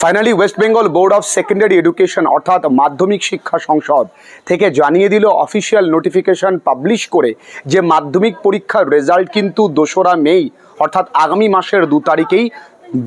Finally West Bengal board of secondary education অর্থাৎ মাধ্যমিক শিক্ষা সংসদ, থেকে জানিয়ে দিল অফিসিয়াল নোটিফিকেশন পাবলিশ করে যে মাধ্যমিক পরীক্ষার রেজাল্ট কিন্তু দোসরা মেই, অর্থাৎ আগামী মাসের দু তারিখেই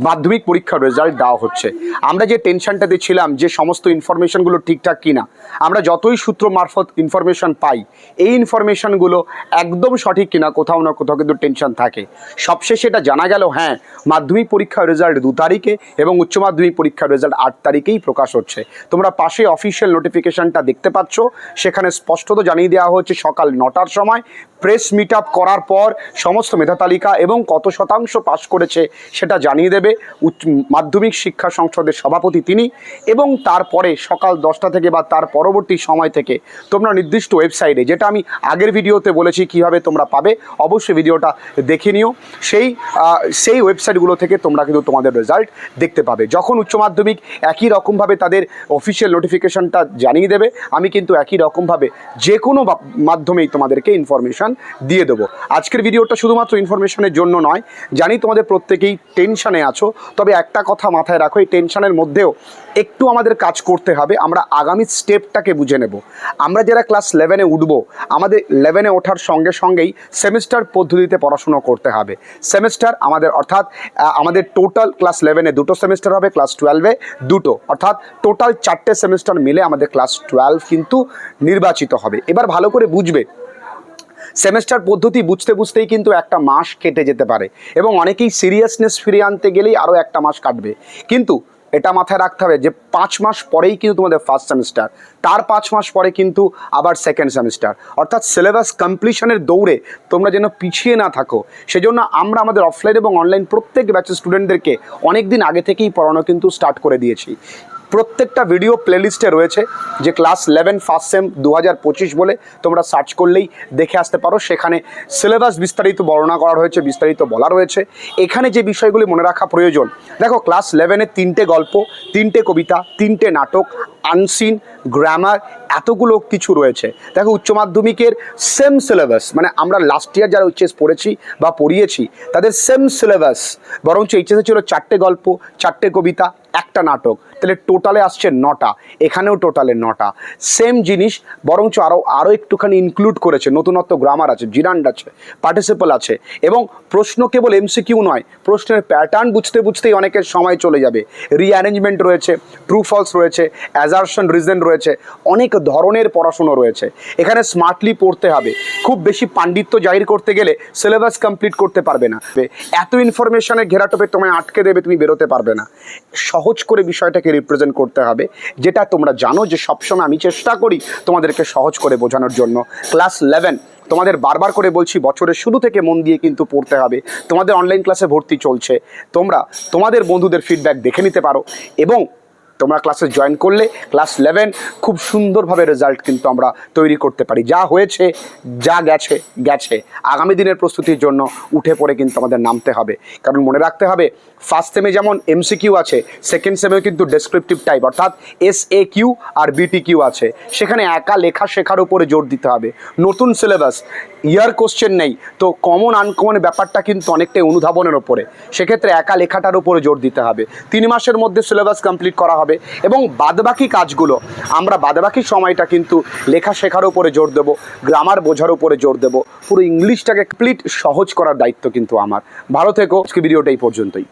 মাধ্যমিক পরীক্ষার রেজাল্ট দেওয়া হচ্ছে। আমরা যে টেনশনটাতে ছিলাম যে সমস্ত ইনফরমেশনগুলো ঠিকঠাক কিনা, আমরা যতই সূত্র মারফত ইনফরমেশন পাই, এই ইনফরমেশনগুলো একদম সঠিক কিনা কোথাও না কোথাও কিন্তু টেনশন থাকে। সবশেষে এটা জানা গেল হ্যাঁ মাধ্যমিক পরীক্ষার রেজাল্ট দু তারিখে এবং উচ্চ মাধ্যমিক পরীক্ষার রেজাল্ট আট তারিখেই প্রকাশ হচ্ছে। তোমরা পাশে অফিসিয়াল নোটিফিকেশনটা দেখতে পাচ্ছ, সেখানে স্পষ্টত জানিয়ে দেওয়া হচ্ছে সকাল নটার সময় প্রেস মিট করার পর সমস্ত মেধা তালিকা এবং কত শতাংশ পাশ করেছে সেটা জানিয়ে দেবে। উচ্চ মাধ্যমিক শিক্ষা সংসদের সভাপতি তিনি এবং তারপরে সকাল দশটা থেকে বা তার পরবর্তী সময় থেকে তোমরা নির্দিষ্ট ওয়েবসাইটে, যেটা আমি আগের ভিডিওতে বলেছি কীভাবে তোমরা পাবে, অবশ্যই ভিডিওটা দেখে নিও। সেই সেই ওয়েবসাইটগুলো থেকে তোমরা কিন্তু তোমাদের রেজাল্ট দেখতে পাবে। যখন উচ্চ মাধ্যমিক একই রকমভাবে তাদের অফিসিয়াল নোটিফিকেশনটা জানিয়ে দেবে, আমি কিন্তু একই রকমভাবে যে কোনো মাধ্যমেই তোমাদেরকে ইনফরমেশন দিয়ে দেবো। আজকের ভিডিওটা শুধুমাত্র ইনফরমেশনের জন্য নয়, জানি তোমাদের প্রত্যেকেই টেনশনে আছো, তবে একটা কথা মাথায় রাখো, এই টেনশনের মধ্যেও একটু আমাদের কাজ করতে হবে, আমরা আগামী স্টেপটাকে বুঝে নেব। আমরা যারা ক্লাস ইলেভেনে উঠবো, আমাদের ইলেভেনে ওঠার সঙ্গে সঙ্গেই সেমিস্টার পদ্ধতিতে পড়াশুনো করতে হবে। সেমিস্টার আমাদের, অর্থাৎ আমাদের টোটাল ক্লাস ইলেভেনে দুটো সেমিস্টার হবে, ক্লাস টুয়েলভে দুটো। অর্থাৎ টোটাল চারটে সেমিস্টার মিলে আমাদের ক্লাস টুয়েলভ কিন্তু নির্বাচিত হবে। এবার ভালো করে বুঝবে সেমেস্টার পদ্ধতি বুঝতে বুঝতেই কিন্তু একটা মাস কেটে যেতে পারে এবং অনেকেই সিরিয়াসনেস ফিরিয়ে আনতে গেলেই আরও একটা মাস কাটবে। কিন্তু এটা মাথায় রাখতে হবে যে পাঁচ মাস পরেই কিন্তু তোমাদের ফার্স্ট সেমিস্টার তার পাঁচ মাস পরে কিন্তু আবার সেকেন্ড সেমিস্টার অর্থাৎ সিলেবাস কমপ্লিশনের দৌড়ে তোমরা যেন পিছিয়ে না থাকো। সেজন্য আমরা আমাদের অফলাইন এবং অনলাইন প্রত্যেক ব্যাচের স্টুডেন্টদেরকে অনেক দিন আগে থেকেই পড়ানো কিন্তু স্টার্ট করে দিয়েছি। প্রত্যেকটা ভিডিও প্লেলিস্টে রয়েছে যে ক্লাস ইলেভেন ফার্স্ট সেম দু হাজার পঁচিশ বলে তোমরা সার্চ করলেই দেখে আসতে পারো। সেখানে সিলেবাস বিস্তারিত বর্ণনা করা রয়েছে, বিস্তারিত বলা রয়েছে। এখানে যে বিষয়গুলি মনে রাখা প্রয়োজন, দেখো ক্লাস ইলেভেনে তিনটে গল্প, তিনটে কবিতা, তিনটে নাটক আনসিন গ্রামার এতগুলো কিছু রয়েছে। দেখো, উচ্চ মাধ্যমিকের সেম সিলেবাস মানে আমরা লাস্ট ইয়ার যারা এইচএস পড়েছি বা পড়িয়েছি, তাদের সেম সিলেবাস বরঞ্চ এইচএসে ছিল চারটে গল্প, চারটে কবিতা, একটা নাটক। তাহলে টোটালে আসছে নটা, এখানেও টোটালে নটা। সেম জিনিস, বরঞ্চ আরও আরও একটুখানি ইনক্লুড করেছে, নতুনত্ব গ্রামার আছে জিরান্ড আছে পার্টিসিপল আছে, এবং প্রশ্ন কেবল এমসিকিউ নয়, প্রশ্নের প্যাটার্ন বুঝতে বুঝতেই অনেকের সময় চলে যাবে। রিঅ্যারেঞ্জমেন্ট রয়েছে ট্রু ফলস রয়েছে অ্যাজারশন রিজন রয়েছে, অনেক ধরনের পড়াশুনো রয়েছে। এখানে স্মার্টলি পড়তে হবে। খুব বেশি পাণ্ডিত্য জাহির করতে গেলে সিলেবাস কমপ্লিট করতে পারবে না। এত ইনফরমেশনের ঘেরাটোপে তোমায় আটকে দেবে, তুমি বেরোতে পারবে না। সহজ করে বিষয়টাকে রিপ্রেজেন্ট করতে হবে, যেটা তোমরা জানো যে সবসময় আমি চেষ্টা করি তোমাদেরকে সহজ করে বোঝানোর জন্য। ক্লাস ইলেভেন তোমাদের বারবার করে বলছি, বছরের শুরু থেকে মন দিয়ে কিন্তু পড়তে হবে। তোমাদের অনলাইন ক্লাসে ভর্তি চলছে। তোমরা, তোমাদের বন্ধুদের ফিডব্যাক দেখে নিতে পারো। এবং তোমরা ক্লাসে জয়েন করলে ক্লাস ইলেভেন খুব সুন্দরভাবে রেজাল্ট কিন্তু আমরা তৈরি করতে পারি। যা হয়েছে, যা গেছে গেছে। আগামী দিনের প্রস্তুতির জন্য উঠে পড়ে কিন্তু আমাদের নামতে হবে। কারণ মনে রাখতে হবে ফার্স্ট সেমে যেমন এমসিকিউ আছে সেকেন্ড সেমেও কিন্তু ডেসক্রিপটিভ টাইপ অর্থাৎ এস এ কিউ আর বিটি কিউ আছে। সেখানে একা লেখা শেখার উপরে জোর দিতে হবে। নতুন সিলেবাস ইয়ার কোশ্চেন নেই। তো কমন আনকমন ব্যাপারটা কিন্তু অনেকটাই অনুধাবনের ওপরে সেক্ষেত্রে একা লেখাটার উপরে জোর দিতে হবে। তিন মাসের মধ্যে সিলেবাস কমপ্লিট করা হবে এবং বাদবাকি কাজগুলো, আমরা বাদবাকি সময়টা কিন্তু লেখা শেখার উপরে জোর দেবো, গ্রামার বোঝার উপরে জোর দেবো, পুরো ইংলিশটাকে কমপ্লিট সহজ করার দায়িত্ব কিন্তু আমার। ভালো থেকো আজকে ভিডিওটা এই পর্যন্তই।